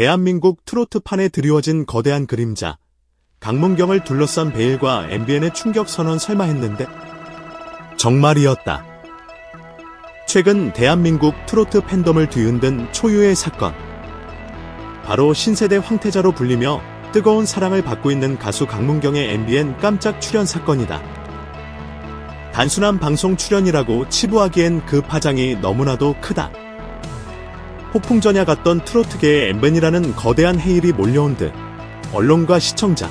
대한민국 트로트판에 드리워진 거대한 그림자. 강문경을 둘러싼 베일과 MBN의 충격 선언 설마 했는데 정말이었다. 최근 대한민국 트로트 팬덤을 뒤흔든 초유의 사건. 바로 신세대 황태자로 불리며 뜨거운 사랑을 받고 있는 가수 강문경의 MBN 깜짝 출연 사건이다. 단순한 방송 출연이라고 치부하기엔 그 파장이 너무나도 크다. 폭풍전야 같던 트로트계의 엠벤이라는 거대한 해일이 몰려온 듯 언론과 시청자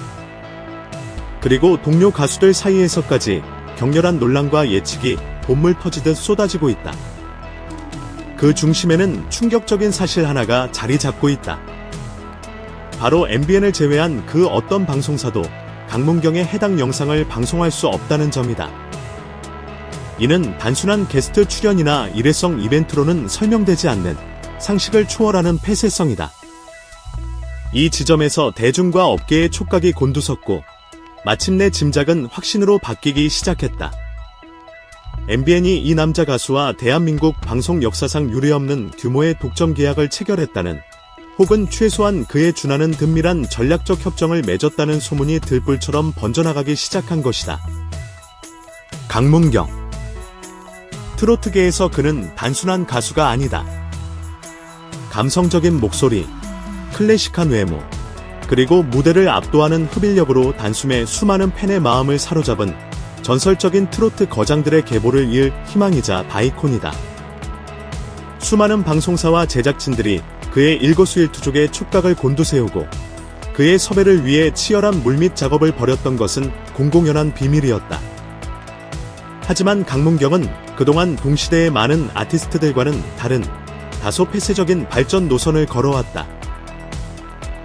그리고 동료 가수들 사이에서까지 격렬한 논란과 예측이 본물 터지듯 쏟아지고 있다. 그 중심에는 충격적인 사실 하나가 자리 잡고 있다. 바로 MBN을 제외한 그 어떤 방송사도 강문경의 해당 영상을 방송할 수 없다는 점이다. 이는 단순한 게스트 출연이나 일회성 이벤트로는 설명되지 않는 상식을 초월하는 폐쇄성이다. 이 지점에서 대중과 업계의 촉각이 곤두섰고 마침내 짐작은 확신으로 바뀌기 시작했다. MBN이 이 남자 가수와 대한민국 방송 역사상 유례없는 규모의 독점 계약을 체결했다는 혹은 최소한 그에 준하는 든밀한 전략적 협정을 맺었다는 소문이 들불처럼 번져나가기 시작한 것이다. 강문경 트로트계에서 그는 단순한 가수가 아니다. 감성적인 목소리, 클래식한 외모, 그리고 무대를 압도하는 흡인력으로 단숨에 수많은 팬의 마음을 사로잡은 전설적인 트로트 거장들의 계보를 이을 희망이자 바이콘이다. 수많은 방송사와 제작진들이 그의 일거수일투족의 촉각을 곤두세우고 그의 섭외를 위해 치열한 물밑 작업을 벌였던 것은 공공연한 비밀이었다. 하지만 강문경은 그동안 동시대의 많은 아티스트들과는 다른 다소 폐쇄적인 발전 노선을 걸어왔다.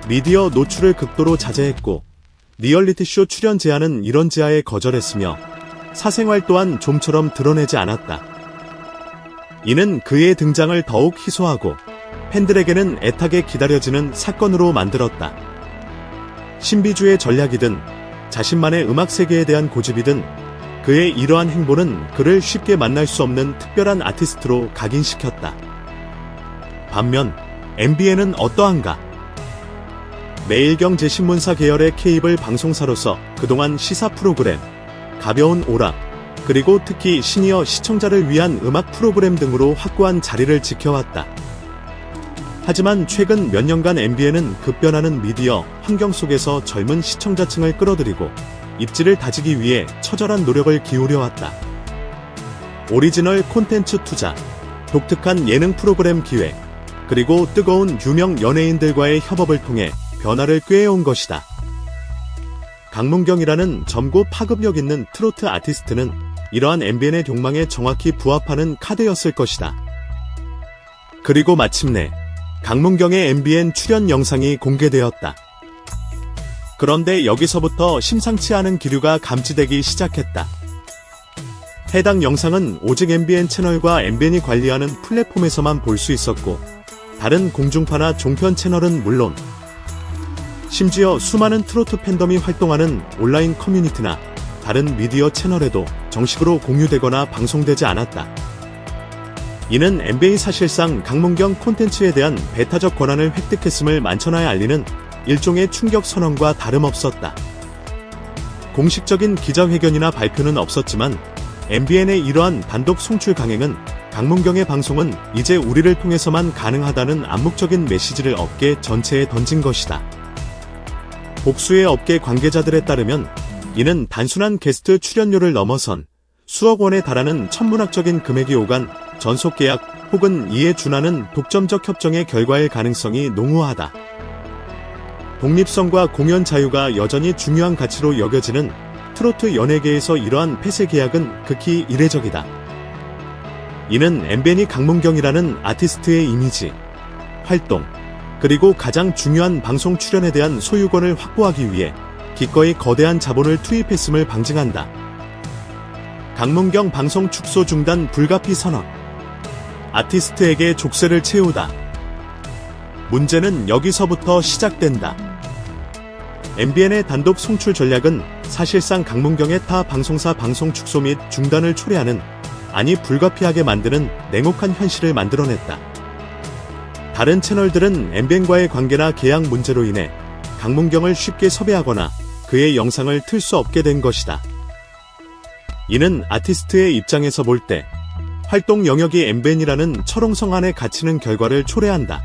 미디어 노출을 극도로 자제했고 리얼리티쇼 출연 제안은 이런 제하에 거절했으며 사생활 또한 좀처럼 드러내지 않았다. 이는 그의 등장을 더욱 희소하고 팬들에게는 애타게 기다려지는 사건으로 만들었다. 신비주의 전략이든 자신만의 음악 세계에 대한 고집이든 그의 이러한 행보는 그를 쉽게 만날 수 없는 특별한 아티스트로 각인시켰다. 반면 MBN은 어떠한가? 매일경 제 신문사 계열의 케이블 방송사로서 그동안 시사 프로그램, 가벼운 오락, 그리고 특히 시니어 시청자를 위한 음악 프로그램 등으로 확고한 자리를 지켜왔다. 하지만 최근 몇 년간 MBN은 급변하는 미디어 환경 속에서 젊은 시청자층을 끌어들이고 입지를 다지기 위해 처절한 노력을 기울여 왔다. 오리지널 콘텐츠 투자, 독특한 예능 프로그램 기획, 그리고 뜨거운 유명 연예인들과의 협업을 통해 변화를 꾀해온 것이다. 강문경이라는 젊고 파급력 있는 트로트 아티스트는 이러한 MBN의 욕망에 정확히 부합하는 카드였을 것이다. 그리고 마침내 강문경의 MBN 출연 영상이 공개되었다. 그런데 여기서부터 심상치 않은 기류가 감지되기 시작했다. 해당 영상은 오직 MBN 채널과 MBN이 관리하는 플랫폼에서만 볼 수 있었고, 다른 공중파나 종편 채널은 물론, 심지어 수많은 트로트 팬덤이 활동하는 온라인 커뮤니티나 다른 미디어 채널에도 정식으로 공유되거나 방송되지 않았다. 이는 MBA 사실상 강문경 콘텐츠에 대한 배타적 권한을 획득했음을 만천하에 알리는 일종의 충격 선언과 다름없었다. 공식적인 기자회견이나 발표는 없었지만 MBN의 이러한 단독 송출 강행은 강문경의 방송은 이제 우리를 통해서만 가능하다는 암묵적인 메시지를 업계 전체에 던진 것이다. 복수의 업계 관계자들에 따르면 이는 단순한 게스트 출연료를 넘어선 수억 원에 달하는 천문학적인 금액이 오간 전속 계약 혹은 이에 준하는 독점적 협정의 결과일 가능성이 농후하다. 독립성과 공연 자유가 여전히 중요한 가치로 여겨지는 트로트 연예계에서 이러한 폐쇄 계약은 극히 이례적이다. 이는 엠벤이 강문경이라는 아티스트의 이미지, 활동, 그리고 가장 중요한 방송 출연에 대한 소유권을 확보하기 위해 기꺼이 거대한 자본을 투입했음을 방증한다. 강문경 방송 축소 중단 불가피 선언. 아티스트에게 족쇄를 채우다. 문제는 여기서부터 시작된다. MBN의 단독 송출 전략은 사실상 강문경의 타 방송사 방송 축소 및 중단을 초래하는 아니 불가피하게 만드는 냉혹한 현실을 만들어냈다. 다른 채널들은 엠벤과의 관계나 계약 문제로 인해 강문경을 쉽게 섭외하거나 그의 영상을 틀 수 없게 된 것이다. 이는 아티스트의 입장에서 볼 때 활동 영역이 엠벤이라는 철옹성 안에 갇히는 결과를 초래한다.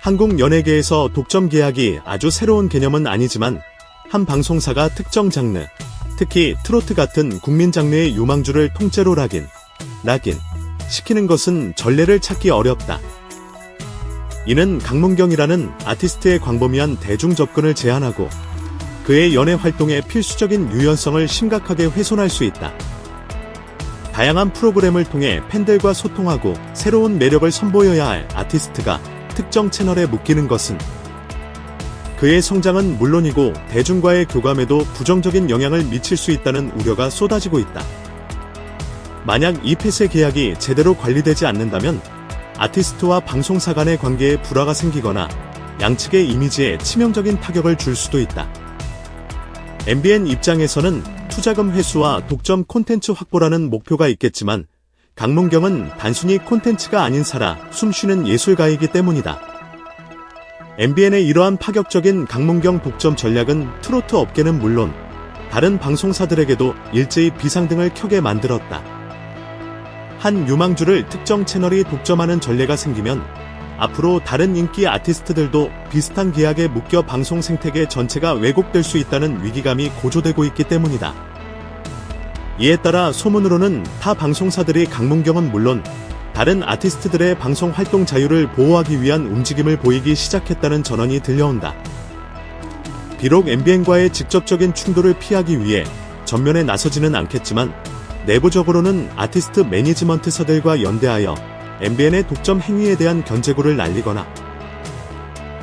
한국 연예계에서 독점 계약이 아주 새로운 개념은 아니지만 한 방송사가 특정 장르, 특히 트로트 같은 국민 장르의 유망주를 통째로 락인, 락인 시키는 것은 전례를 찾기 어렵다. 이는 강문경이라는 아티스트의 광범위한 대중 접근을 제한하고 그의 연예 활동의 필수적인 유연성을 심각하게 훼손할 수 있다. 다양한 프로그램을 통해 팬들과 소통하고 새로운 매력을 선보여야 할 아티스트가 특정 채널에 묶이는 것은 그의 성장은 물론이고 대중과의 교감에도 부정적인 영향을 미칠 수 있다는 우려가 쏟아지고 있다. 만약 이 폐쇄 계약이 제대로 관리되지 않는다면 아티스트와 방송사 간의 관계에 불화가 생기거나 양측의 이미지에 치명적인 타격을 줄 수도 있다. MBN 입장에서는 투자금 회수와 독점 콘텐츠 확보라는 목표가 있겠지만 강문경은 단순히 콘텐츠가 아닌 살아 숨쉬는 예술가이기 때문이다. MBN의 이러한 파격적인 강문경 독점 전략은 트로트 업계는 물론 다른 방송사들에게도 일제히 비상등을 켜게 만들었다. 한 유망주를 특정 채널이 독점하는 전례가 생기면 앞으로 다른 인기 아티스트들도 비슷한 계약에 묶여 방송 생태계 전체가 왜곡될 수 있다는 위기감이 고조되고 있기 때문이다. 이에 따라 소문으로는 타 방송사들이 강문경은 물론 다른 아티스트들의 방송 활동 자유를 보호하기 위한 움직임을 보이기 시작했다는 전언이 들려온다. 비록 MBN과의 직접적인 충돌을 피하기 위해 전면에 나서지는 않겠지만 내부적으로는 아티스트 매니지먼트사들과 연대하여 MBN의 독점 행위에 대한 견제구를 날리거나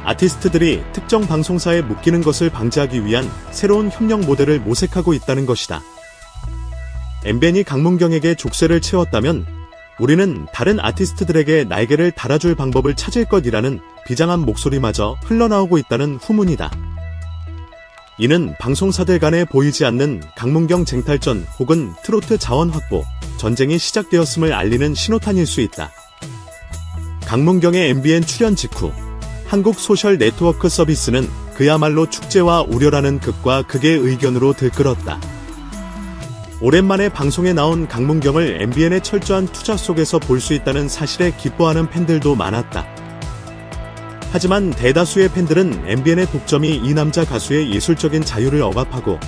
아티스트들이 특정 방송사에 묶이는 것을 방지하기 위한 새로운 협력 모델을 모색하고 있다는 것이다. MBN이 강문경에게 족쇄를 채웠다면 우리는 다른 아티스트들에게 날개를 달아줄 방법을 찾을 것이라는 비장한 목소리마저 흘러나오고 있다는 후문이다. 이는 방송사들 간에 보이지 않는 강문경 쟁탈전 혹은 트로트 자원 확보, 전쟁이 시작되었음을 알리는 신호탄일 수 있다. 강문경의 MBN 출연 직후 한국 소셜 네트워크 서비스는 그야말로 축제와 우려라는 극과 극의 의견으로 들끓었다. 오랜만에 방송에 나온 강문경을 MBN의 철저한 투자 속에서 볼 수 있다는 사실에 기뻐하는 팬들도 많았다. 하지만 대다수의 팬들은 MBN의 독점이 이 남자 가수의 예술적인 자유를 억압하고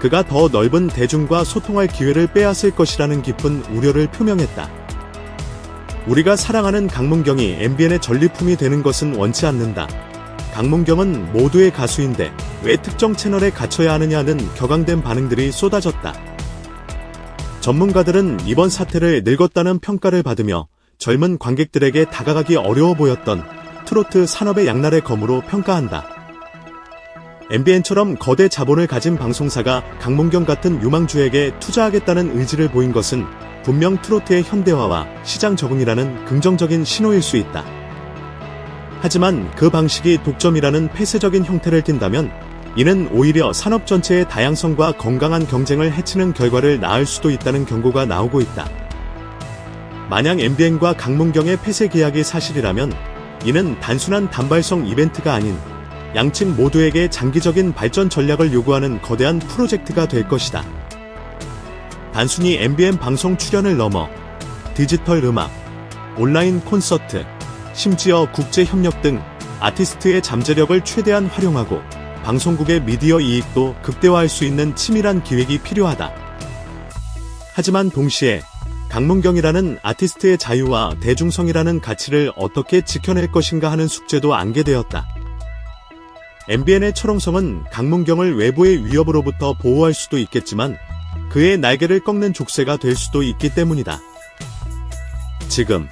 그가 더 넓은 대중과 소통할 기회를 빼앗을 것이라는 깊은 우려를 표명했다. 우리가 사랑하는 강문경이 MBN의 전리품이 되는 것은 원치 않는다. 강문경은 모두의 가수인데 왜 특정 채널에 갇혀야 하느냐는 격앙된 반응들이 쏟아졌다. 전문가들은 이번 사태를 늙었다는 평가를 받으며 젊은 관객들에게 다가가기 어려워 보였던 트로트 산업의 양날의 검으로 평가한다. MBN처럼 거대 자본을 가진 방송사가 강문경 같은 유망주에게 투자하겠다는 의지를 보인 것은 분명 트로트의 현대화와 시장 적응이라는 긍정적인 신호일 수 있다. 하지만 그 방식이 독점이라는 폐쇄적인 형태를 띈다면 이는 오히려 산업 전체의 다양성과 건강한 경쟁을 해치는 결과를 낳을 수도 있다는 경고가 나오고 있다. 만약 MBN과 강문경의 폐쇄 계약이 사실이라면 이는 단순한 단발성 이벤트가 아닌 양측 모두에게 장기적인 발전 전략을 요구하는 거대한 프로젝트가 될 것이다. 단순히 MBN 방송 출연을 넘어 디지털 음악, 온라인 콘서트, 심지어 국제 협력 등 아티스트의 잠재력을 최대한 활용하고 방송국의 미디어 이익도 극대화할 수 있는 치밀한 기획이 필요하다. 하지만 동시에 강문경이라는 아티스트의 자유와 대중성이라는 가치를 어떻게 지켜낼 것인가 하는 숙제도 안게되었다. MBN의 철옹성은 강문경을 외부의 위협으로부터 보호할 수도 있겠지만 그의 날개를 꺾는 족쇄가 될 수도 있기 때문이다. 지금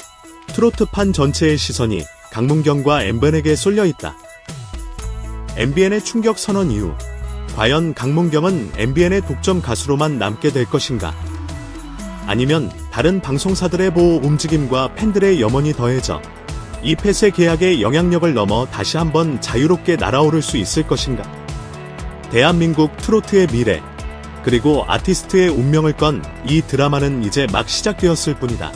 트로트판 전체의 시선이 강문경과 MBN에게 쏠려 있다. MBN의 충격 선언 이후 과연 강문경은 MBN의 독점 가수로만 남게 될 것인가? 아니면 다른 방송사들의 보호 움직임과 팬들의 염원이 더해져 이 폐쇄 계약의 영향력을 넘어 다시 한번 자유롭게 날아오를 수 있을 것인가? 대한민국 트로트의 미래, 그리고 아티스트의 운명을 건 이 드라마는 이제 막 시작되었을 뿐이다.